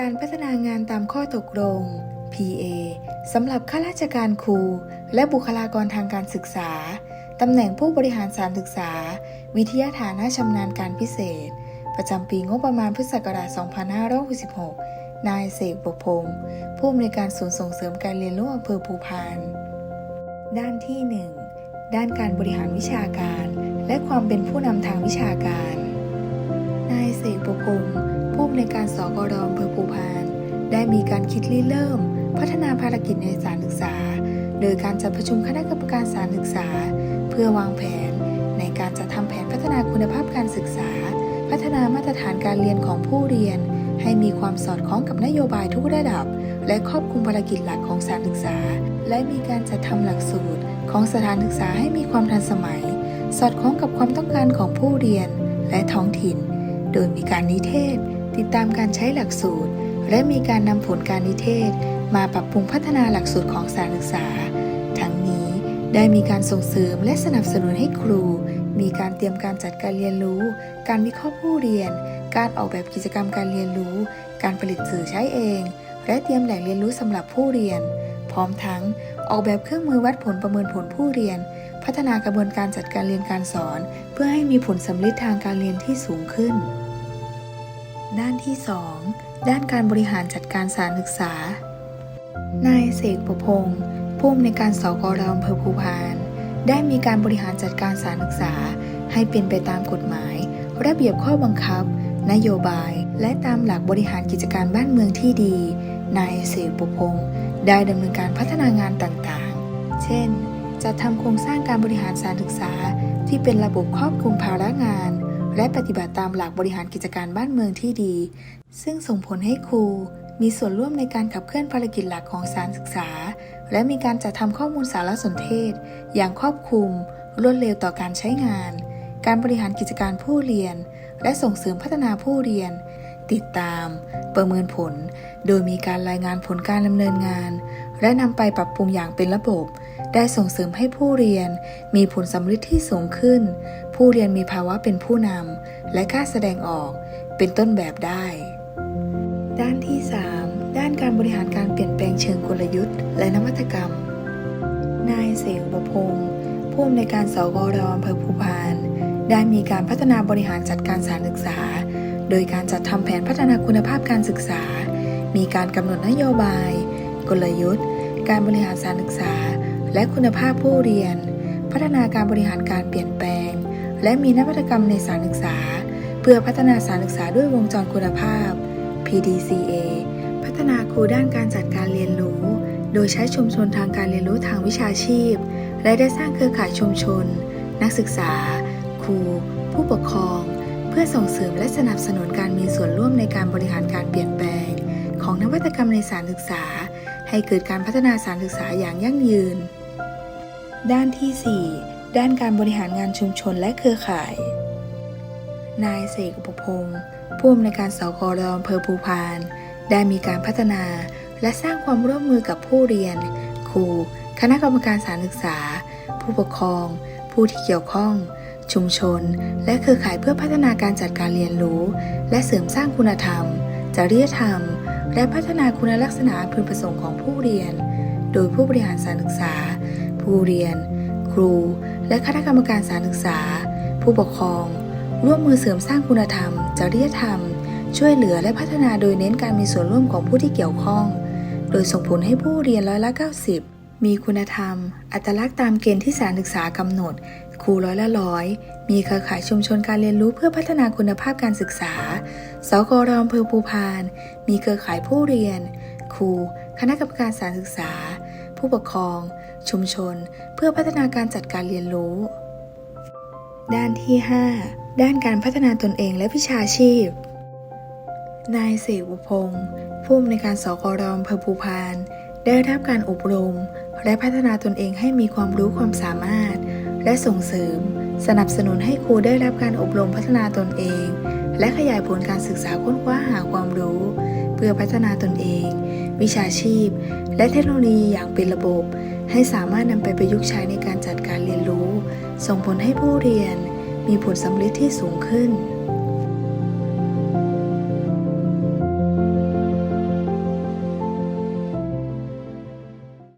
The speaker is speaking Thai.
การพัฒนางานตามข้อตกลง PA สำหรับข้าราชการครู และบุคลากรทางการศึกษา ตำแหน่งผู้บริหารสารศึกษา วิทยาฐานะชำนาญการพิเศษ ประจำปีงบประมาณพุทธศักราช 2566 นายเสกบกพงศ์ผู้อำนวยการศูนย์ส่งเสริมการเรียนรู้อำเภอภูพาน ด้านที่ 1 ด้านการบริหารวิชาการ และความเป็นผู้นำทางวิชาการ นายเสกประพงศ์ ผู้อำนวยการสกรอำเภอภูพาน ได้มีการคิดริเริ่ม พัฒนาภารกิจในสารศึกษา โดยการจัดประชุมคณะกรรมการสารศึกษา เพื่อวางแผน ในการจัดทำแผนพัฒนาคุณภาพการศึกษา พัฒนามาตรฐานการเรียนของผู้เรียน ให้มีความสอดคล้องกับนโยบายทุกระดับ และครอบคลุมภารกิจหลักของสารศึกษา และมีการจัดทำหลักสูตร ของสถานศึกษาให้มีความทันสมัย สอดคล้องกับความต้องการของผู้เรียนและท้องถิ่น โดยมีการนิเทศ ติดตามการใช้หลักสูตร และมีการนำผลการนิเทศ มาปรับปรุงพัฒนาหลักสูตรของสานศึกษา ทั้งนี้ได้มีการส่งเสริมและสนับสนุนให้ครู มีการเตรียมการจัดการเรียนรู้ การวิเคราะห์ผู้เรียน การออกแบบกิจกรรมการเรียนรู้ การผลิตสื่อใช้เอง และเตรียมแหล่งเรียนรู้สำหรับผู้เรียน พร้อมทั้งออกแบบเครื่องมือวัดผลประเมินผลผู้เรียน พัฒนากระบวนการจัดการเรียนการสอน เพื่อให้มีผลสำลิดทางการเรียนที่สูงขึ้น ด้านที่ 2 ด้านการบริหารจัดการสารศึกษา นายเสกประพงศ์ผู้อำนวยการสกรอำเภอภูพาน ได้มีการบริหารจัดการสารศึกษา ให้เป็นไปตามกฎหมาย ระเบียบข้อบังคับ นโยบาย และตามหลักบริหารกิจการบ้านเมืองที่ดี นายเสกประพงศ์ได้ดำเนินการพัฒนางานต่างๆ เช่นจัดทำโครงสร้างการบริหารสารศึกษาที่เป็นระบบครอบคลุมภาระงาน และปฏิบัติตามหลักบริหารกิจการบ้านเมืองที่ดี ซึ่งส่งผลให้ครู มีส่วนร่วมในการขับเคลื่อนภารกิจหลักของสถารศึกษา และมีการจัดทำข้อมูลสารสนเทศ อย่างครอบคลุม รวดเร็วต่อการใช้งาน การบริหารกิจการผู้เรียน และส่งเสริมพัฒนาผู้เรียน ติดตาม ประเมินผล โดยมีการรายงานผลการดำเนินงาน และนำไปปรับปรุงอย่างเป็นระบบ ได้ส่งเสริมให้ผู้เรียนมีผลสำลิดที่สูงขึ้น ผู้เรียนมีภาวะเป็นผู้นำและกล้าแสดงออกเป็นต้นแบบได้ ด้านที่ 3 ด้านการบริหารการเปลี่ยนแปลงเชิงกลยุทธ์ และนวัตกรรม นายเสกประพงศ์ผู้อำนวยการสกรอำเภอภูพานได้มีการพัฒนาบริหารจัดการสารศึกษา โดยการจัดทำแผนพัฒนาคุณภาพการศึกษา มีการกำหนดนโยบาย กลยุทธ์ การบริหารสารศึกษา และคุณภาพผู้เรียน พัฒนาการบริหารการเปลี่ยนแปลง และมีนวัตกรรมในสารศึกษา เพื่อพัฒนาสารศึกษาด้วยวงจรคุณภาพ PDCA พัฒนาครูด้านการจัดการเรียนรู้ โดยใช้ชุมชนทางการเรียนรู้ทางวิชาชีพ และได้สร้างเครือข่ายชุมชน นักศึกษา ครู ผู้ปกครอง เพื่อส่งเสริมและสนับสนุนการมีส่วนร่วมในการบริหารการเปลี่ยนแปลง ของนวัตกรรมในสารศึกษา ให้เกิดการพัฒนาสารศึกษาอย่างยั่งยืน ด้านที่ 4 ด้านการบริหารงานชุมชนและเครือข่าย นายเสกอุปพงศ์ผู้อำนวยการสกรอำเภอภูพาน ได้มีการพัฒนาและสร้างความร่วมมือกับผู้เรียน ครู คณะกรรมการสารศึกษา ผู้ปกครอง ผู้ที่เกี่ยวข้อง ชุมชน และเครือข่ายเพื่อพัฒนาการจัดการเรียนรู้ และเสริมสร้างคุณธรรม จริยธรรม และพัฒนาคุณลักษณะพึงประสงค์ของผู้เรียน โดยผู้บริหารสารศึกษา ผู้เรียน ครู และคณะกรรมการสารศึกษา ผู้ปกครอง ร่วมมือเสริมสร้างคุณธรรม จริยธรรม ช่วยเหลือและพัฒนาโดยเน้นการมีส่วนร่วมของผู้ที่เกี่ยวข้อง โดยส่งผลให้ผู้เรียนร้อยละ 90 มีคุณธรรม อัตลักษณ์ตามเกณฑ์ที่สารศึกษากำหนด ครูร้อยละร้อยมีเครือข่ายชุมชนการเรียนรู้เพื่อพัฒนาคุณภาพการศึกษา สกรอำเภอภูพาน มีเครือข่ายผู้เรียน ครู คณะกรรมการสารศึกษา ผู้ปกครอง ชุมชน เพื่อพัฒนาการจัดการเรียนรู้ ด้านที่ 5 ด้านการพัฒนาตนเองและวิชาชีพ นายเสวพงศ์ผู้อำนวยการสกรอำเภอภูพาน ได้รับการอบรม และพัฒนาตนเองให้มีความรู้ความสามารถ และส่งเสริม สนับสนุนให้ครูได้รับการอบรมพัฒนาตนเอง และขยายผลการศึกษาค้นคว้าหาความรู้ เพื่อพัฒนาตนเอง วิชาชีพ และเทคโนโลยีอย่างเป็นระบบ ให้สามารถนำไปประยุกต์ใช้ในการจัดการเรียนรู้ ส่งผลให้ผู้เรียนมีผลสำลิดที่สูงขึ้น